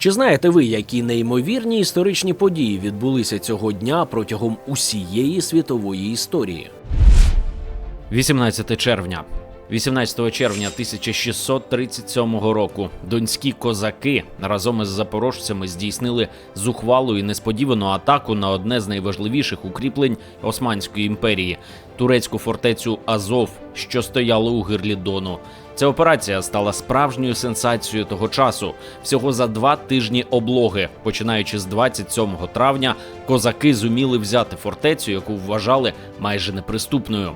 Чи знаєте ви, які неймовірні історичні події відбулися цього дня протягом усієї світової історії? 18 червня. 18 червня 1637 року донські козаки разом із запорожцями здійснили зухвалу і несподівану атаку на одне з найважливіших укріплень Османської імперії турецьку фортецю Азов, що стояло у гирлі Дону. Ця операція стала справжньою сенсацією того часу. Всього за два тижні облоги, починаючи з 27 травня, козаки зуміли взяти фортецю, яку вважали майже неприступною.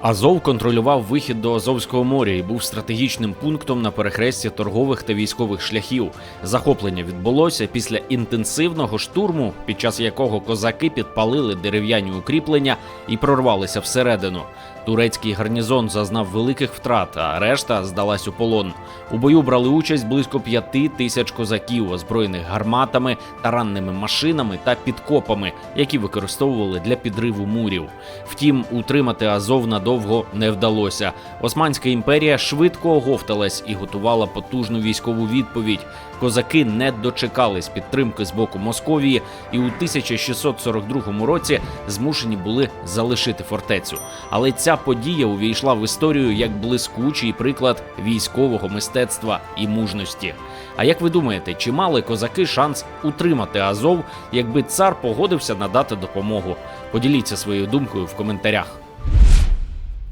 Азов контролював вихід до Азовського моря і був стратегічним пунктом на перехресті торгових та військових шляхів. Захоплення відбулося після інтенсивного штурму, під час якого козаки підпалили дерев'яні укріплення і прорвалися всередину. Турецький гарнізон зазнав великих втрат, а решта здалась у полон. У бою брали участь близько п'яти тисяч козаків, озброєних гарматами, таранними машинами та підкопами, які використовували для підриву мурів. Втім, утримати Азов надовго не вдалося. Османська імперія швидко оговталась і готувала потужну військову відповідь. Козаки не дочекались підтримки з боку Московії, і у 1642 році змушені були залишити фортецю. Але ця подія увійшла в історію як блискучий приклад військового мистецтва і мужності. А як ви думаєте, чи мали козаки шанс утримати Азов, якби цар погодився надати допомогу? Поділіться своєю думкою в коментарях.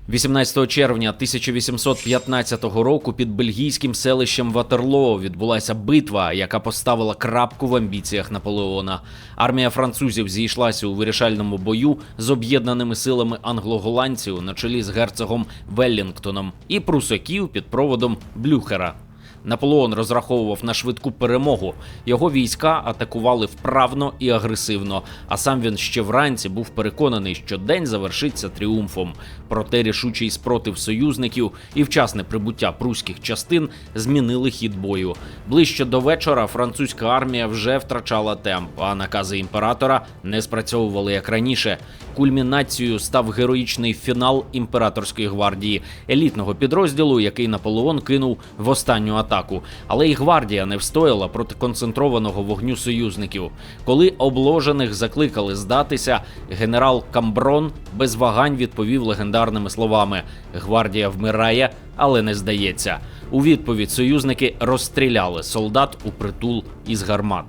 18 червня 1815 року під бельгійським селищем Ватерлоо відбулася битва, яка поставила крапку в амбіціях Наполеона. Армія французів зійшлася у вирішальному бою з об'єднаними силами англоголандців на чолі з герцогом Веллінгтоном і прусаків під проводом Блюхера. Наполеон розраховував на швидку перемогу. Його війська атакували вправно і агресивно. А сам він ще вранці був переконаний, що день завершиться тріумфом. Проте рішучий спротив союзників і вчасне прибуття пруських частин змінили хід бою. Ближче до вечора французька армія вже втрачала темп, а накази імператора не спрацьовували як раніше. Кульмінацією став героїчний фінал імператорської гвардії, елітного підрозділу, який Наполеон кинув в останню атаку. Але й гвардія не встояла проти концентрованого вогню союзників. Коли обложених закликали здатися, генерал Камброн без вагань відповів легендарними словами: Гвардія вмирає, але не здається. У відповідь союзники розстріляли солдат у притул із гармат.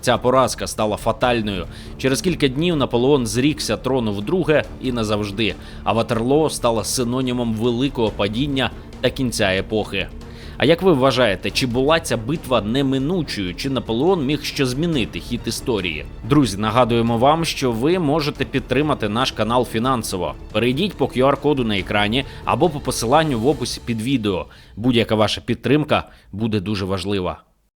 Ця поразка стала фатальною. Через кілька днів Наполеон зрікся трону вдруге і назавжди. А Ватерлоо стала синонімом великого падіння та кінця епохи. А як ви вважаєте, чи була ця битва неминучою, чи Наполеон міг що змінити хід історії? Друзі, нагадуємо вам, що ви можете підтримати наш канал фінансово. Перейдіть по QR-коду на екрані або по посиланню в описі під відео. Будь-яка ваша підтримка буде дуже важлива.